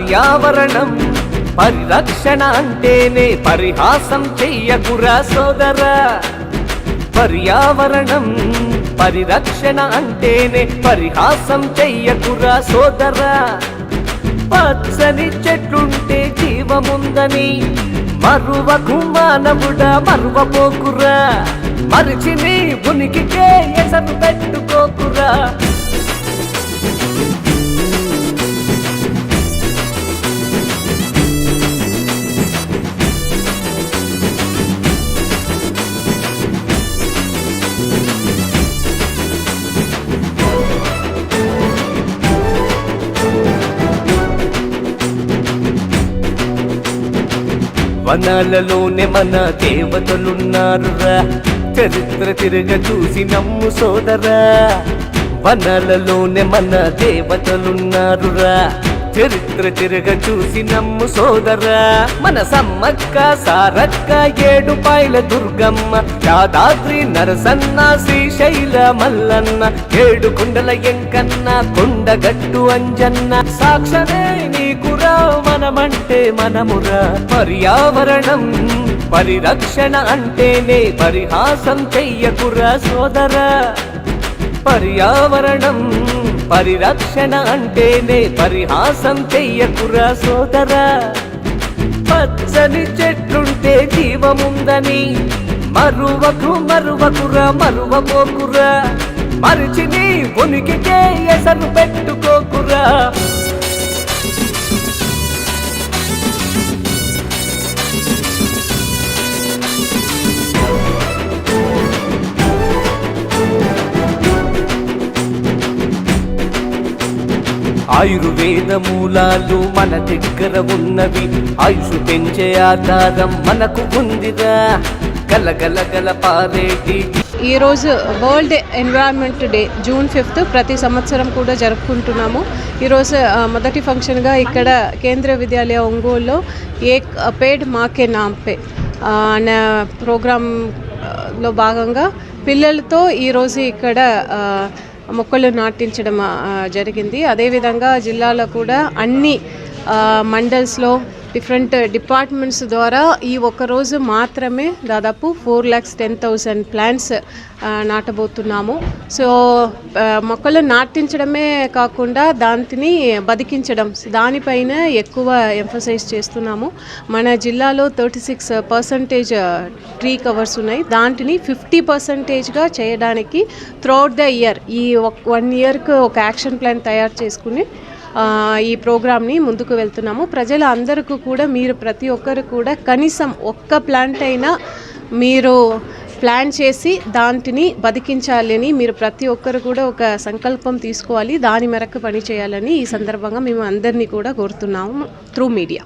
పర్యావరణం. పరిరక్షణ అంటేనే పరిహాసం చెయ్యకురా సోదరా. పర్యావరణం పరిరక్షణ అంటేనే పరిహాసం చెయ్యకురా సోదరా. పచ్చని చెట్లుంటే జీవముందని మరువకు మానవుడా మరువపోకురా మరిచి నీ ఉనికికే ఎసరు పెట్టుకోకురా. వనాలలోనే మన దేవతలున్నారురా. చరిత్ర తిరగ చూసి నమ్ము సోదరా. వనాలలోనే మన దేవతలున్నారురా. చరిత్ర తిరగ చూసి నమ్ము సోదరా. మన సమ్మక్క సారక్క ఏడు పాయల దుర్గమ్మ యాదాద్రి నరసన్న శ్రీశైల మల్లన్న ఏడు కుండల ఎంకన్న కొండగట్టు అంజన్న. సాక్షరే నీకు మనమంటే మనమురా పర్యావరణం పరిరక్షణ అంటేనే పరిహాసం చెయ్యకురా సోదరా. పర్యావరణం పరిరక్షణ అంటేనే పరిహాసం చెయ్యకురా సోదరా. పచ్చని చెట్లుంటే జీవముందని మరువకు మరువకురా మరువపోకురా. మరిచి నీ ఉనికికే ఎసరు పెట్టుకోకురా. ఆయుర్వేద మూలాలు మన దగ్గర ఉన్నవి. ఆయుష్ పెంచే ఆధారం మనకు ఉందిరా. గలగలగల పారేటి. ఈరోజు world environment day June fifth ప్రతి సంవత్సరం కూడా జరుపుకుంటున్నాము. ఈరోజు మొదటి ఫంక్షన్గా ఇక్కడ కేంద్రీయ విద్యాలయ ఒంగోలులో ఏక్ పేడ్ మాకే నాంపే అనే ప్రోగ్రాంలో భాగంగా పిల్లలతో ఈరోజు ఇక్కడ మొక్కలు నాటించడం జరిగింది. అదేవిధంగా జిల్లాలో కూడా అన్ని మండల్స్లో డిఫరెంట్ డిపార్ట్మెంట్స్ ద్వారా ఈ ఒక్కరోజు మాత్రమే దాదాపు four lakhs ten thousand plants నాటబోతున్నాము. So మొక్కలు నాటించడమే కాకుండా దానిని బతికించడం దానిపైన ఎక్కువ ఎంఫసైజ్ చేస్తున్నాము. మన జిల్లాలో thirty six percentage tree covers ఉన్నాయి. దాంటిని ఫిఫ్టీ పర్సంటేజ్గా చేయడానికి త్రూఅవుట్ ద ఇయర్ ఈ వన్ ఇయర్కి ఒక యాక్షన్ ప్లాన్ తయారు చేసుకుని ఈ ప్రోగ్రామ్ని ముందుకు వెళ్తున్నాము. ప్రజల అందరికీ కూడా మీరు ప్రతి ఒక్కరు కూడా కనీసం ఒక్క ప్లాంట్ అయినా మీరు ప్లాన్ చేసి దాంటిని బతికించాలని మీరు ప్రతి ఒక్కరు కూడా ఒక సంకల్పం తీసుకోవాలి. దాని మేరకు పని చేయాలని ఈ సందర్భంగా మేము అందరినీ కూడా కోరుతున్నాము త్రూ మీడియా.